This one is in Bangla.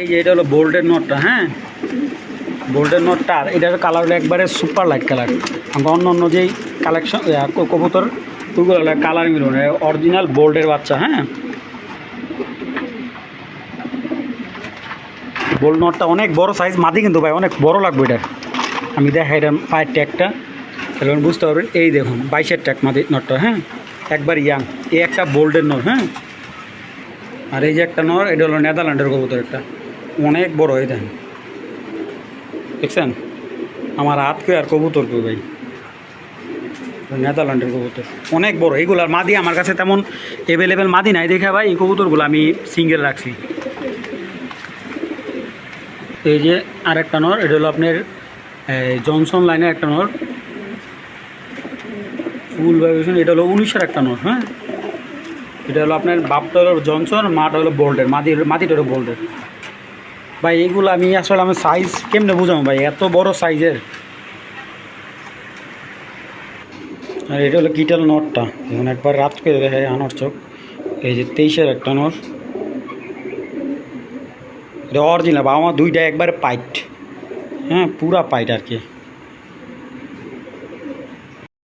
এই যে এটা হলো বোল্ডের নটটা হ্যাঁ? বোল্ডের নটটা, আর এটার কালার হলো একবারে সুপার লাইট কালার আমরা অন্য অন্য যেই কালেকশন কবুতর ওইগুলো হলো কালার মিলন অরিজিনাল বোল্ডের বাচ্চা হ্যাঁ? বোল্ড নটটা অনেক বড় সাইজ মাদি কিন্তু ভাই, অনেক বড় লাগবে এটা। আমি দেখাই এটা পায়ের ট্যাগটা তাহলে বুঝতে পারবেন, এই দেখুন, বাইশের ট্যাগ মাদি নটটা হ্যাঁ? একবার ইয়াং, এই একটা বোল্ডের নট হ্যাঁ? আর এই যে একটা নর, এটা হলো নেদারল্যান্ডের কবুতর একটা। অনেক বড় দেখেন দেখছেন? আমার হাত কে আর কবুতর কে ভাই? নেদারল্যান্ডের কবুতর। অনেক বড়। এইগুলার মাদি আমার কাছে তেমন অ্যাভেলেবেল মাদি নাই দেখা ভাই। এই কবুতরগুলো আমি সিঙ্গেল রাখছি। এই যে আরেকটা নর, এটা হলো আপনার জনসন লাইনের একটা নর। ফুল ভাইব্রেশন এটা হলো উনিশের একটা নর হ্যাঁ? এটা হলো আপনার বাপটা হলো জনসন, মাটা হলো বোল্ডের মাদি মাটিটা হলো বোল্ডের ভাই এইগুলো আমি আসলে আমার সাইজ কেমনে বুঝাবো ভাই? এত বড় সাইজের আর এটা হলো কিটাল নটটা। যেমন একবার রাত করে দেখে আনর চোখ। এই যে তেইশের একটা নর। এটা অরিজিনাল বাবা মা দুইটা একবারে পাইট। হ্যাঁ পুরা পাইট আর কি।